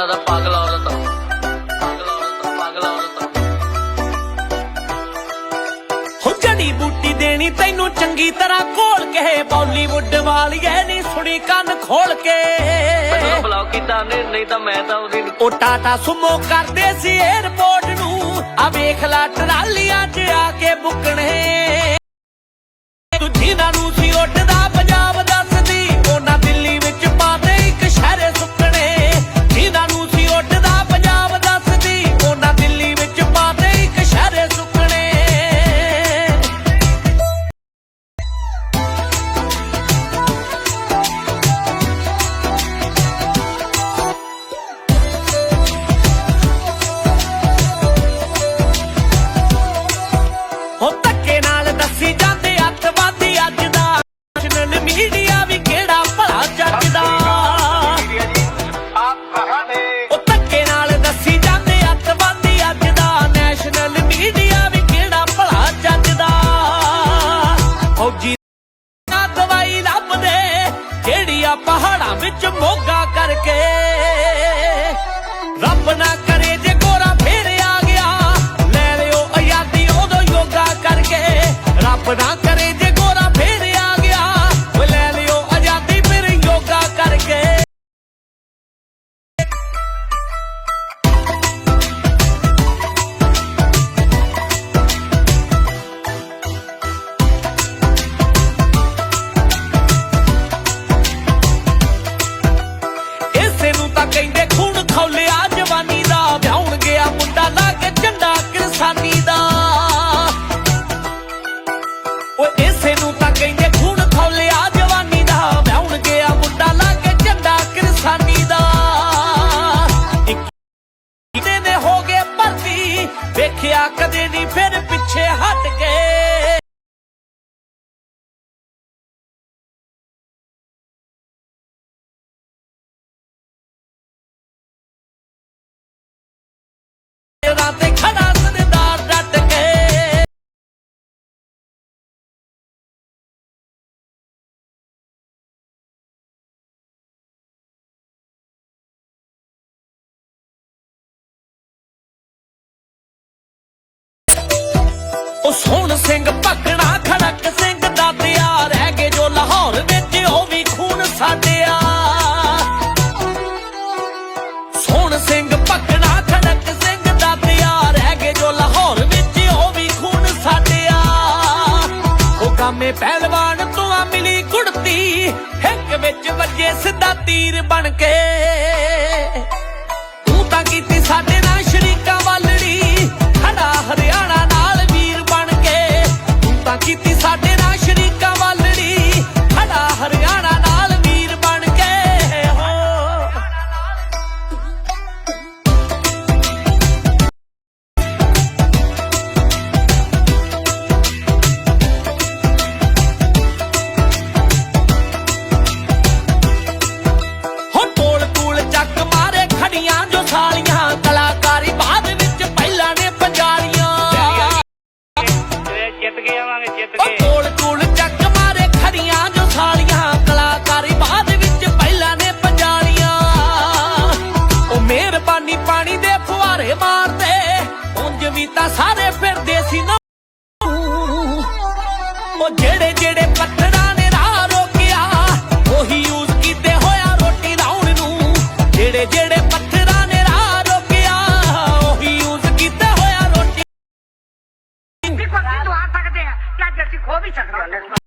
ਲੱਗਦਾ ਪਾਗਲ ਔਰਤ। ਪਾਗਲ ਔਰਤ ਪਾਗਲ ਔਰਤ। ਹੋ ਜੜੀ ਬੂਟੀ ਦੇਣੀ ਤੈਨੂੰ ਚੰਗੀ ਤਰ੍ਹਾਂ ਘੋਲ ਕੇ ਬਾਲੀਵੁੱਡ ਵਾਲੀਏ ਨੀ ਸੁਣੀ ਕੰਨ ਖੋਲ ਕੇ। ਮੈਨੂੰ ਬਲੌਕ ਕੀਤਾ ਨੇ ਨਹੀਂ ਤਾਂ ਮੈਂ ਤਾਂ ਉਹਦੀ ਉਹ ਟਾਟਾ ਸੁਮੋ ਕਰਦੇ ਸੀ 에어ਪੋਰਟ ਨੂੰ। ਆ ਵੇਖ ਲੈ ਟਰਾਲੀਆਂ 'ਚ ਆ ਕੇ ਬੁੱਕਣੇ। ਤੂੰ ਜਿਨ੍ਹਾਂ ਨੂੰ ਸੀ ਪਹਾੜਾਂ ਵਿੱਚ ਮੋਗਾ ਕਰਕੇ। ਰੱਬ ਨਾ ਨਹੀਂ ਫਿਰ ਪਿੱਛੇ ਹਟ ਕੇ ਉਹ ਸੋਹਣ ਸਿੰਘ ਭਗਣਾ ਖੜਕ ਸਿੰਘ ਦਾਦਿਆ ਰਹਿ ਗਏ ਜੋ ਲਾਹੌਰ ਵਿੱਚ ਉਹ ਵੀ ਖੂਨ ਸਾਡਿਆ ਸੋਹਣ ਸਿੰਘ ਭਗਣਾ ਖੜਕ ਸਿੰਘ ਦਾਦਿਆ ਰਹਿ ਗਏ ਜੋ ਲਾਹੌਰ ਵਿੱਚ ਉਹ ਵੀ ਖੂਨ ਸਾਡਿਆ ਉਹ ਕਾਮੇ ਪਹਿਲਵਾਨ ਤੋਂ ਆ ਮਿਲੀ ਕੁੜਤੀ ਹਿੱਕ ਵਿੱਚ ਵੱਜੇ ਸਿੱਧਾ ਤੀਰ ਬਣ ਕੇ। ਤਾਂ ਸਾਰੇ ਫਿਰਦੇ ਸੀ ਨਾ। ਉਹ ਜਿਹੜੇ ਜਿਹੜੇ ਪੱਥਰਾਂ ਨੇ ਰਾਹ ਰੋਕਿਆ, ਉਹੀ ਯੂਜ਼ ਕੀਤੇ ਹੋਇਆ ਰੋਟੀ ਲਾਉਣ ਨੂੰ। ਜਿਹੜੇ ਜਿਹੜੇ ਪੱਥਰਾਂ ਨੇ ਰਾਹ ਰੋਕਿਆ, ਉਹੀ ਯੂਜ਼ ਕੀਤੇ ਹੋਇਆ ਰੋਟੀ। ਦੇਖੋ ਕਿਦੋਂ ਆ ਸਕਦੇ ਆ, ਕਿ ਅੱਜ ਖੋ ਵੀ ਸਕਦੇ ਹਾਂ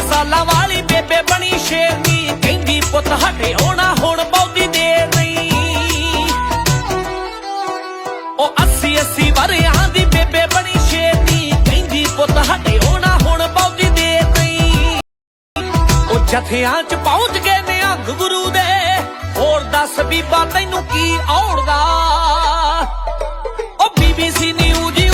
ਸਾਲਾਂ ਵਾਲੀ ਬੇਬੇ ਬਣੀ ਸ਼ੇਰਨੀ ਕਹਿੰਦੀ ਪੁੱਤ ਹਟੇ ਹੋਣਾ ਹੁਣ ਬਹੁਤੀ ਦੇਰ ਨਹੀਂ। ਉਹ ਜਥਿਆਂ ਚ ਪਹੁੰਚ ਗਏ ਨੇ ਅੰਗ ਗੁਰੂ ਦੇ। ਹੋਰ ਦੱਸ ਬੀਬਾ ਤੈਨੂੰ ਕੀ ਔੜਦਾ। ਉਹ ਬੀਬੀ ਬੀਬੀਸੀ ਨਿਊਜ਼